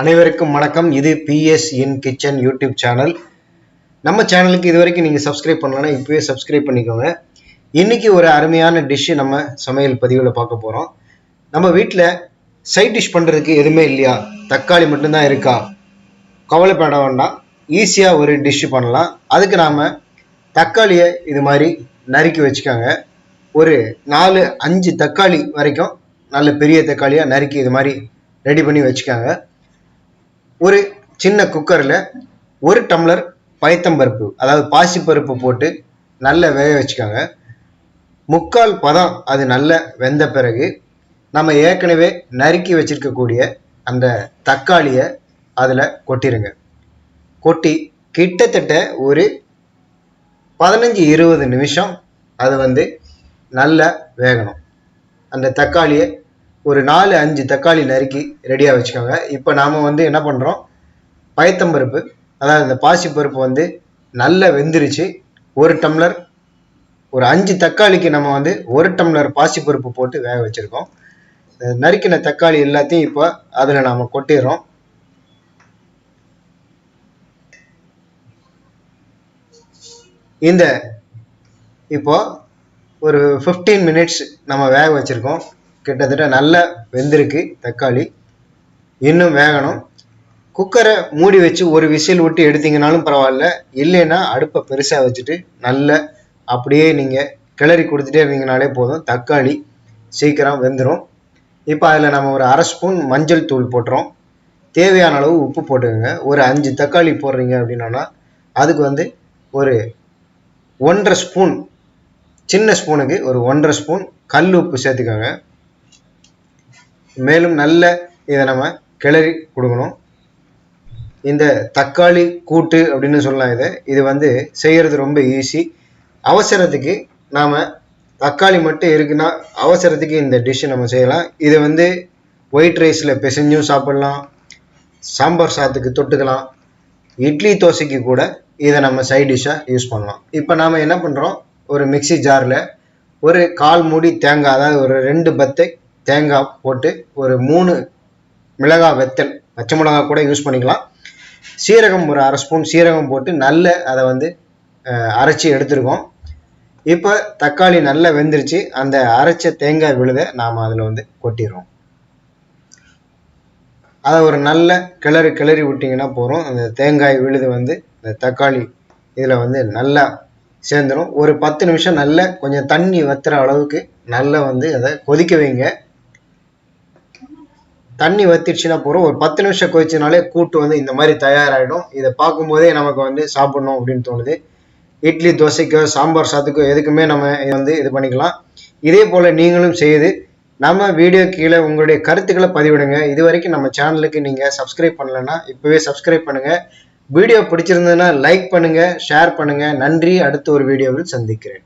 அனைவருக்கும் வணக்கம். இது பிஎஸ் இன் கிச்சன் யூடியூப் சேனல் நம்ம சேனலுக்கு இது வரைக்கும் நீங்கள் சப்ஸ்கிரைப் பண்ணலன்னா இப்போவே சப்ஸ்கிரைப் பண்ணிக்கோங்க. இன்றைக்கி ஒரு அருமையான டிஷ்ஷு நம்ம சமையல் பதிவில் பார்க்க போகிறோம் நம்ம வீட்டில் சைட் டிஷ் பண்ணுறதுக்கு எதுவுமே இல்லையா? தக்காளி மட்டும்தான் இருக்கா? கவலைப்பட வேண்டாம். ஈஸியாக ஒரு டிஷ்ஷு பண்ணலாம். அதுக்கு நாம் தக்காளியை இது மாதிரி நறுக்கி வச்சுக்கோங்க. ஒரு நாலு அஞ்சு தக்காளி வரைக்கும் நல்ல பெரிய தக்காளியாக நறுக்கி இது மாதிரி ரெடி பண்ணி வச்சுக்கோங்க. ஒரு சின்ன குக்கரில் ஒரு டம்ளர் பயத்தம்பருப்பு அதாவது பாசிப்பருப்பு போட்டு நல்லா வேக வச்சுக்கோங்க. முக்கால் பதம் அது நல்ல வெந்த பிறகு நம்ம ஏற்கனவே நறுக்கி வச்சிருக்கக்கூடிய அந்த தக்காளியை அதில் கொட்டிடுங்க கொட்டி கிட்டத்தட்ட ஒரு பதினஞ்சு இருபது நிமிஷம் அது வந்து நல்லா வேகணும். அந்த தக்காளியை ஒரு நாலு அஞ்சு தக்காளி நறுக்கி ரெடியாக வச்சுக்கோங்க. இப்போ நாம் வந்து என்ன பண்ணுறோம் பயத்தம்பருப்பு அதாவது இந்த பாசிப்பருப்பு வந்து நல்லா வெந்துருச்சு. ஒரு டம்ளர் ஒரு அஞ்சு தக்காளிக்கு நம்ம வந்து ஒரு டம்ளர் பாசிப்பருப்பு போட்டு வேக வச்சுருக்கோம். நறுக்கின தக்காளி எல்லாத்தையும் இப்போ அதில் நாம் கொட்டிடுறோம். இந்த இப்போ ஒரு ஃபிஃப்டீன் மினிட்ஸ் நம்ம வேக வச்சுருக்கோம். கிட்டத்தட்ட நல்லா வெந்திருக்கு தக்காளி. இன்னும் வேகணும். குக்கரை மூடி வச்சு ஒரு விசில் விட்டு எடுத்தீங்கனாலும் பரவாயில்ல. இல்லைன்னா அடுப்பை பெருசாக வச்சுட்டு நல்ல அப்படியே நீங்கள் கிளறி கொடுத்துட்டே இருந்தீங்கனாலே போதும். தக்காளி சீக்கிரம் வெந்துடும் இப்போ அதில் நம்ம ஒரு அரை ஸ்பூன் மஞ்சள் தூள் போட்டுறோம். தேவையான அளவு உப்பு போட்டுக்கோங்க. ஒரு அஞ்சு தக்காளி போடுறீங்க அப்படின்னா அதுக்கு வந்து ஒரு ஒன்றரை ஸ்பூன் சின்ன ஸ்பூனுக்கு ஒரு ஒன்றரை ஸ்பூன் கல் உப்பு சேர்த்துக்கோங்க. மேலும் நல்ல இதை நம்ம கிளறி கொடுக்கணும். இந்த தக்காளி கூட்டு அப்படின்னு சொல்லலாம் இதை. இது வந்து செய்கிறது ரொம்ப ஈஸி அவசரத்துக்கு நாம் தக்காளி மட்டும் இருக்குன்னா அவசரத்துக்கு இந்த டிஷ்ஷை நம்ம செய்யலாம். இது வந்து ஒயிட் ரைஸில் பிசைஞ்சும் சாப்பிட்லாம். சாம்பார் சாதத்துக்கு தொட்டுக்கலாம். இட்லி தோசைக்கு கூட இதை நம்ம சைட் டிஷ்ஷாக யூஸ் பண்ணலாம். இப்போ நாம் என்ன பண்ணுறோம் ஒரு மிக்சி ஜாரில் ஒரு கால் மூடி தேங்காய் அதாவது ஒரு ரெண்டு பத்தை தேங்காய் போட்டு ஒரு மூணு மிளகாய் வெத்தல் பச்சை மிளகாய் கூட யூஸ் பண்ணிக்கலாம். சீரகம் ஒரு அரை ஸ்பூன் சீரகம் போட்டு நல்ல அதை வந்து அரைச்சி எடுத்துருக்கோம். இப்போ தக்காளி நல்லா வெந்துருச்சு. அந்த அரைச்ச தேங்காய் விழுத நாம் அதில் வந்து கொட்டிடுறோம். அதை ஒரு நல்ல கிளறி கிளறி விட்டிங்கன்னா போகிறோம் அந்த தேங்காய் விழுது வந்து இந்த தக்காளி இதில் வந்து நல்லா சேர்ந்துடும் ஒரு பத்து நிமிஷம் நல்ல கொஞ்சம் தண்ணி வத்துற அளவுக்கு நல்லா வந்து அதை கொதிக்க வைங்க. தண்ணி வத்திடுச்சுன்னா போகிறோம் ஒரு பத்து நிமிஷம் கொதிச்சனாலே கூட்டு வந்து இந்த மாதிரி தயாராகிடும் இதை பார்க்கும்போதே நமக்கு வந்து சாப்பிடணும் அப்படின்னு தோணுது. இட்லி தோசைக்கோ சாம்பார் சாத்துக்கோ எதுக்குமே நம்ம வந்து இது பண்ணிக்கலாம். இதே போல் நீங்களும் செய்து நம்ம வீடியோ கீழே உங்களுடைய கருத்துக்களை பதிவிடுங்க. இது வரைக்கும் நம்ம சேனலுக்கு நீங்கள் சப்ஸ்கிரைப் பண்ணலைன்னா இப்போவே சப்ஸ்கிரைப் பண்ணுங்கள் வீடியோ பிடிச்சிருந்ததுன்னா லைக் பண்ணுங்கள் ஷேர் பண்ணுங்கள் நன்றி. அடுத்த ஒரு வீடியோவில் சந்திக்கிறேன்.